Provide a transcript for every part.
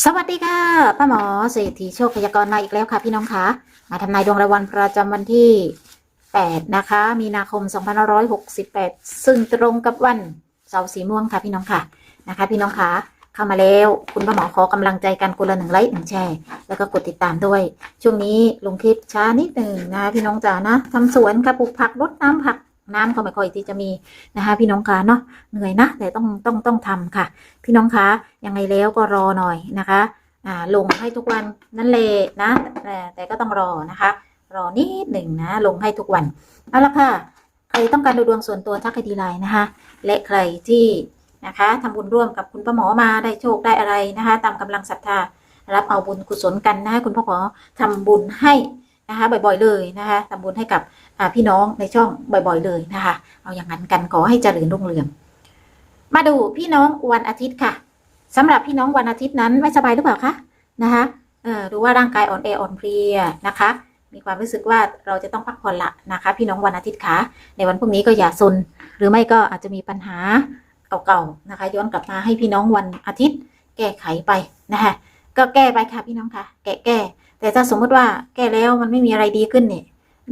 สวัสดีค่ะป้าหมอเศรษฐีโชคพยากรณ์มาอีกแล้วค่ะพี่น้องคะมาทำนายดวงรายวันประจำวันที่ 8 นะคะ มีนาคม 2568 ซึ่งตรงกับวันเสาร์สีม่วงค่ะพี่น้องค่ะนะคะ พี่น้องคะเข้ามาแล้วคุณป้าหมอขอกำลังใจกันคนละหนึ่งไลค์หนึ่งแชร์แล้วก็กดติดตามด้วย ช่วงนี้ลงคลิปช้านิดหนึ่งนะพี่น้องจ๋านะทำสวนค่ะปลูกผักรดน้ำผัก น้ำก็ไม่ค่อยที่จะมีนะคะพี่น้องคะเนาะเหนื่อยนะ แต่ต้องต้องต้องทำค่ะ พี่น้องคะยังไงแล้วก็รอหน่อยนะคะอ่าลงให้ทุกวันนั่นเลยนะแต่แต่ก็ต้องรอนะคะ รอนิดหนึ่งนะ ลงให้ทุกวันเอาละค่ะ ใครต้องการดูดวงส่วนตัวทักไอดีไลน์นะคะ และใครที่นะคะทำบุญร่วมกับคุณป้าหมอมาได้โชคได้อะไรนะคะ ตามกำลังศรัทธารับเอาบุญกุศลกันนะคะคุณพ่อหมอทำบุญให้นะคะบ่อยๆเลยนะคะทำบุญให้กับ พี่น้องในช่องบ่อยๆเลยนะคะ เอาอย่างนั้นกันขอให้เจริญรุ่งเรือง มาดูพี่น้องวันอาทิตย์ค่ะสำหรับพี่น้องวันอาทิตย์นั้นไม่สบายหรือเปล่าคะนะคะเอ่อดูว่าร่างกายอ่อนแออ่อนเพลียนะคะ มีความรู้สึกว่าเราจะต้องพักผ่อนละนะคะ พี่น้องวันอาทิตย์ค่ะในวันพรุ่งนี้ก็อย่าซนหรือไม่ก็อาจจะมีปัญหาเก่าๆนะคะ ย้อนกลับมาให้พี่น้องวันอาทิตย์ แก้ไขไปนะคะก็แก้ไปค่ะพี่น้องค่ะ แก้แก้แต่ถ้าสมมติว่าแก้แล้วมันไม่มีอะไรดีขึ้นเนี่ย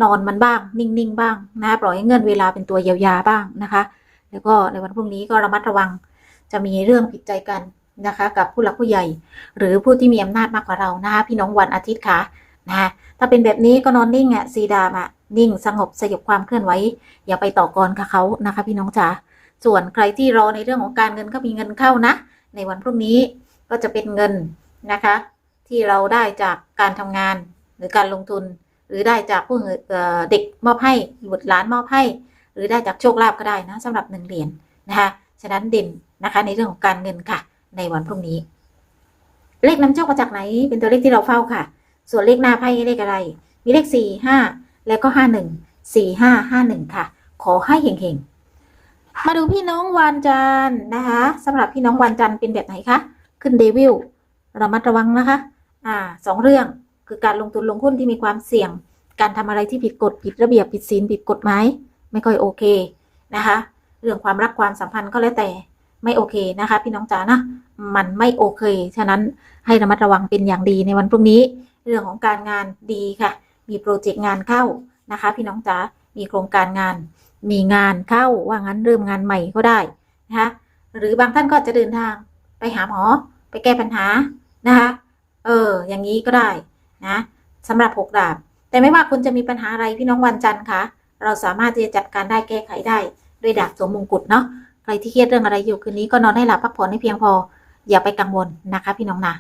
นอนมันบ้าง นิ่งๆบ้างนะคะปล่อยให้เงินเวลาเป็นตัวเยียวยาบ้างนะคะ แล้วก็ในวันพรุ่งนี้ก็ระมัดระวังจะมีเรื่องผิดใจกันนะคะ กับผู้หลักผู้ใหญ่ หรือผู้ที่มีอำนาจมากกว่าเรานะคะพี่น้องวันอาทิตย์ค่ะนะคะถ้าเป็นแบบนี้ก็นอนนิ่งอะซีดามอะนิ่งสงบสยบความเคลื่อนไหวอย่าไปต่อกรกับเขานะคะ พี่น้องจ๋าส่วนใครที่รอในเรื่องของการเงินก็มีเงินเข้านะ ในวันพรุ่งนี้ก็จะเป็นเงินนะคะ ที่เราได้จากการทำงานหรือการลงทุน หรือได้จากผู้เด็กมอบให้บุตรหลานมอบให้ หรือได้จากโชคลาภก็ได้นะสำหรับหนึ่งเหรียญนะคะฉะนั้นเด่นนะคะในเรื่องของการเงินค่ะ ในวันพรุ่งนี้ เลขนำโชคมาจากไหน เป็นตัวเลขที่เราเฝ้าค่ะ ส่วนเลขหน้าไพ่เลขอะไร มีเลขสี่ห้าแล้วก็ห้าหนึ่งสี่ห้าห้าหนึ่งค่ะ ขอให้เฮงๆมาดูพี่น้องวันจันทร์นะคะสำหรับพี่น้องวันจันทร์เป็นแบบไหนคะขึ้นเดวิลระมัดระวังนะคะ อ่าสองเรื่อง คือการลงทุนลงหุ้นที่มีความเสี่ยง การทำอะไรที่ผิดกฎผิดระเบียบผิดศีลผิดกฎหมายไม่ค่อยโอเคนะคะเรื่องความรักความสัมพันธ์ก็แล้วแต่ไม่โอเคนะคะ พี่น้องจ๋านะมันไม่โอเค ฉะนั้นให้ระมัดระวังเป็นอย่างดีในวันพรุ่งนี้ เรื่องของการงานดีค่ะ มีโปรเจกต์งานเข้านะคะ พี่น้องจ๋ามีโครงการงาน มีงานเข้าว่างั้นเริ่มงานใหม่ก็ได้นะคะหรือบางท่านก็จะเดินทางไปหาหมอ ไปแก้ปัญหานะคะเออ อย่างนี้ก็ได้ นะสำหรับหกดาบ แต่ไม่ว่าคุณจะมีปัญหาอะไรพี่น้องวันจันทร์คะเราสามารถที่จะจัดการได้แก้ไขได้ด้วยดาบสวมมงกุฎเนาะใครที่เครียดเรื่องอะไรอยู่คืนนี้ก็นอนให้หลับพักผ่อนให้เพียงพอ อย่าไปกังวลนะคะ พี่น้องนะ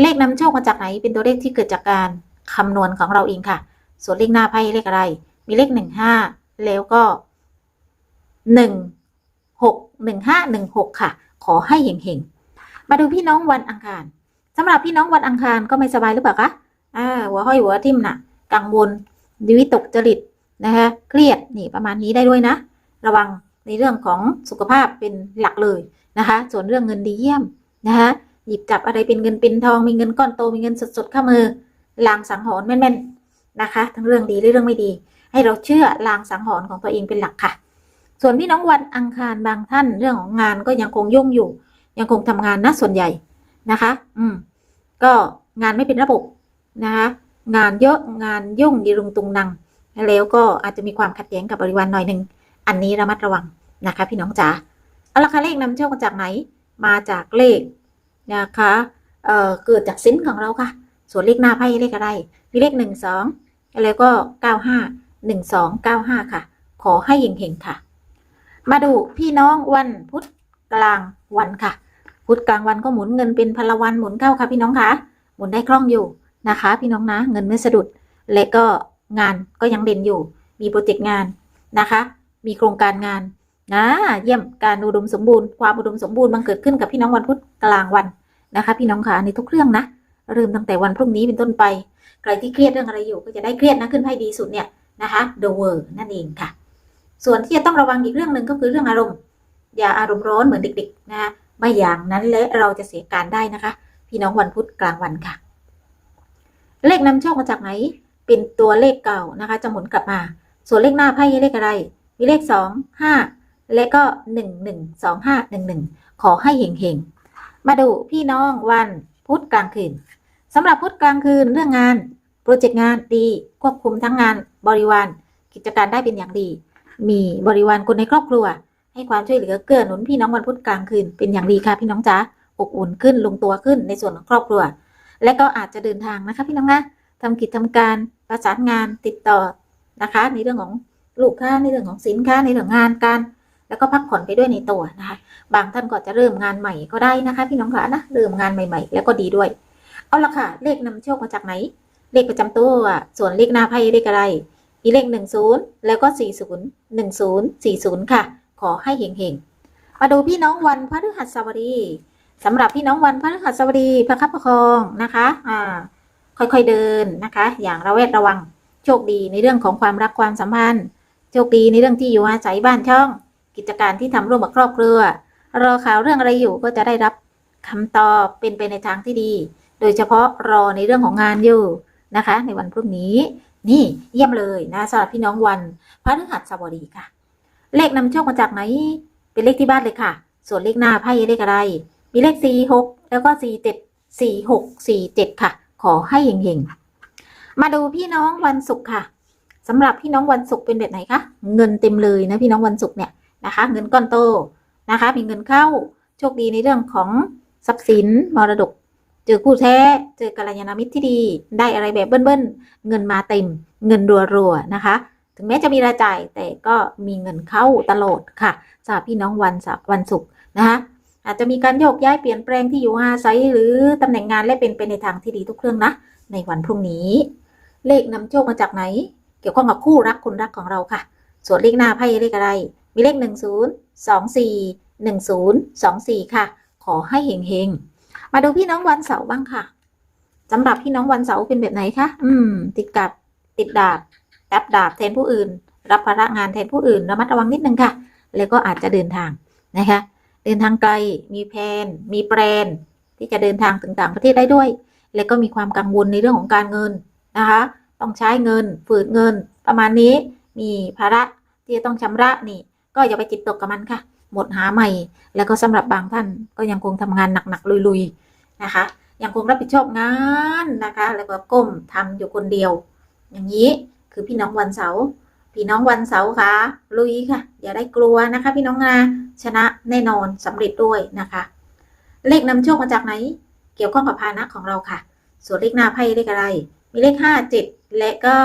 เลขนำโชคมาจากไหนเป็นตัวเลขที่เกิดจากการคำนวณของเราเองค่ะ ส่วนเลขหน้าไพ่เลขอะไร มีเลขหนึ่งห้าแล้วก็หนึ่งหกหนึ่งห้าหนึ่งหกค่ะ ขอให้เฮงๆมาดูพี่น้องวันอังคารสำหรับพี่น้องวันอังคารก็ไม่สบายหรือเปล่าคะ อ่าหัวห้อยหัวทิ่มน่ะ กังวลวิตกจริตนะคะเครียดนี่ประมาณนี้ได้ด้วยนะ ระวังในเรื่องของสุขภาพเป็นหลักเลยนะคะ ส่วนเรื่องเงินดีเยี่ยมนะคะหยิบจับอะไรเป็นเงินเป็นทองมีเงินก้อนโตมีเงินสดๆเข้ามือลางสังหรณ์แม่นๆนะคะ ทั้งเรื่องดีและเรื่องไม่ดี ให้เราเชื่อลางสังหรณ์ของตัวเองเป็นหลักค่ะ ส่วนพี่น้องวันอังคารบางท่านเรื่องของงานก็ยังคงยุ่งอยู่ ยังคงทำงานนะส่วนใหญ่นะคะ อืม ก็งานไม่เป็นระบบ นะคะงานเยอะงานยุ่งดีรุงตุงนัง แล้วก็อาจจะมีความขัดแย้งกับบริวารหน่อยหนึ่งอันนี้ระมัดระวังนะคะ พี่น้องจ๋าเอาละค่ะเลขนำโชคมาจากไหน มาจากเลขนะคะเอ่อเกิดจากซินของเราค่ะ ส่วนเลขหน้าไพ่เลขอะไร มีเลขหนึ่งสองแล้วก็เก้าห้าหนึ่งสองเก้าห้าค่ะ ขอให้เฮงๆค่ะ มาดูพี่น้องวันพุธกลางวันค่ะ พุธกลางวันก็หมุนเงินเป็นพลวันหมุนเข้าค่ะพี่น้องคะหมุนได้คล่องอยู่ นะคะ พี่น้องนะเงินไม่สะดุด และก็งานก็ยังเด่นอยู่ มีโปรเจกต์งานนะคะ มีโครงการงานนะเยี่ยมการอุดมสมบูรณ์ความอุดมสมบูรณ์บังเกิดขึ้นกับพี่น้องวันพุธกลางวันนะคะ พี่น้องคะในทุกเรื่องนะเริ่มตั้งแต่วันพรุ่งนี้เป็นต้นไป ใครที่เครียดเรื่องอะไรอยู่ก็จะได้เครียดนะขึ้นไพ่ดีสุดเนี่ยนะคะ The World นั่นเองค่ะ ส่วนที่จะต้องระวังอีกเรื่องหนึ่งก็คือเรื่องอารมณ์ อย่าอารมณ์ร้อนเหมือนเด็ก ๆ นะคะไม่อย่างนั้นและเราจะเสียการได้นะคะ พี่น้องวันพุธกลางวันค่ะ เลขนำโชคมาจากไหน เป็นตัวเลขเก่านะคะ จะหมุนกลับมา ส่วนเลขหน้าไพ่เลขอะไร มีเลขสองห้าและก็หนึ่งหนึ่งสองห้าหนึ่งหนึ่งขอให้เฮงๆ มาดูพี่น้องวันพุธกลางคืนสำหรับพุธกลางคืนเรื่องงาน โปรเจกต์งานดีควบคุมทั้งงานบริวาร กิจการได้เป็นอย่างดี มีบริวารคนในครอบครัว ให้ความช่วยเหลือเกื้อหนุนพี่น้องวันพุธกลางคืนเป็นอย่างดีค่ะพี่น้องจ๋าอบอุ่นขึ้นลงตัวขึ้นในส่วนของครอบครัว และก็อาจจะเดินทางนะคะพี่น้องนะทำกิจทำการประสานงานติดต่อนะคะ ในเรื่องของลูกค้าในเรื่องของสินค้าในเรื่องงานการ แล้วก็พักผ่อนไปด้วยในตัวนะคะ บางท่านก็จะเริ่มงานใหม่ก็ได้นะคะ พี่น้องคะนะเริ่มงานใหม่ ๆ แล้วก็ดีด้วย เอาละค่ะ เลขนำโชคมาจากไหน เลขประจำตัวส่วนเลขหน้าไพ่เลขอะไรมีเลขหนึ่งศูนย์แล้วก็สี่ศูนย์หนึ่งศูนย์สี่ศูนย์ค่ะ ขอให้เฮงๆมาดูพี่น้องวันพฤหัสบดี สำหรับพี่น้องวันพฤหัสบดีประคับประคองนะคะ อ่า ค่อยๆเดินนะคะ อย่างระแวดระวัง โชคดีในเรื่องของความรักความสัมพันธ์ โชคดีในเรื่องที่อยู่อาศัยบ้านช่อง กิจการที่ทำร่วมกับครอบครัว รอข่าวเรื่องอะไรอยู่ก็จะได้รับคำตอบเป็นไปในทางที่ดี โดยเฉพาะรอในเรื่องของงานอยู่นะคะ ในวันพรุ่งนี้ นี่เยี่ยมเลยนะสำหรับพี่น้องวันพฤหัสบดีค่ะ เลขนำโชคมาจากไหน เป็นเลขที่บ้านเลยค่ะ ส่วนเลขหน้าไพ่เลขอะไร มีเลขสี่หกแล้วก็สี่เจ็ดสี่หกสี่เจ็ดค่ะ ขอให้เฮงๆ มาดูพี่น้องวันศุกร์ค่ะสำหรับพี่น้องวันศุกร์เป็นแบบไหนคะเงินเต็มเลยนะพี่น้องวันศุกร์เนี่ยนะคะ เงินก้อนโตนะคะ มีเงินเข้าโชคดีในเรื่องของทรัพย์สินมรดก เจอคู่แท้เจอกัลยาณมิตรที่ดี ได้อะไรแบบเบิ้ลๆเงินมาเต็ม เงินรัวๆนะคะ ถึงแม้จะมีรายจ่ายแต่ก็มีเงินเข้าตลอดค่ะสำหรับพี่น้องวันวันศุกร์นะคะ อาจจะมีการโยกย้ายเปลี่ยนแปลงที่อยู่อาศัยหรือตำแหน่งงานและเป็นไปในทางที่ดีทุกเรื่องนะ ในวันพรุ่งนี้ เลขนำโชคมาจากไหน เกี่ยวข้องกับคู่รักคนรักของเราค่ะ ส่วนเลขหน้าไพ่เลขอะไร มีเลขหนึ่งศูนย์สองสี่หนึ่งศูนย์สองสี่ค่ะ ขอให้เฮงเฮงมาดูพี่น้องวันเสาร์บ้างค่ะสำหรับพี่น้องวันเสาร์เป็นแบบไหนคะอืม ติดกับติดดาบรับดาบแทนผู้อื่น รับภาระงานแทนผู้อื่นระมัดระวังนิดนึงค่ะ แล้วก็อาจจะเดินทางนะคะ เดินทางไกล มีแผน มีแปลน ที่จะเดินทางถึงต่างประเทศได้ด้วย แล้วก็มีความกังวลในเรื่องของการเงินนะคะ ต้องใช้เงิน ฝืดเงิน ประมาณนี้ มีภาระที่จะต้องชำระนี่ ก็อย่าไปจิตตกกับมันค่ะ หมดหาใหม่ แล้วก็สำหรับบางท่านก็ยังคงทำงานหนักๆลุยๆนะคะ ยังคงรับผิดชอบงานนะคะ แล้วก็ก้มทำอยู่คนเดียว อย่างนี้คือพี่น้องวันเสาร์ พี่น้องวันเสาร์ค่ะลุยค่ะ อย่าได้กลัวนะคะ พี่น้องนะชนะแน่นอนสำเร็จด้วยนะคะ เลขนำโชคมาจากไหน เกี่ยวข้องกับพานะของเราค่ะ ส่วนเลขหน้าไพ่เลขอะไร มีเลขห้าเจ็ดและก็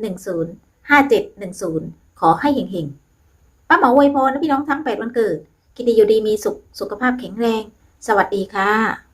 หนึ่งศูนย์ห้าเจ็ดหนึ่งศูนย์ขอให้เฮงๆป้าหมออวยพรนะพี่น้องทั้งแปดวันเกิด กินดีอยู่ดีมีสุขสุขภาพแข็งแรง สวัสดีค่ะ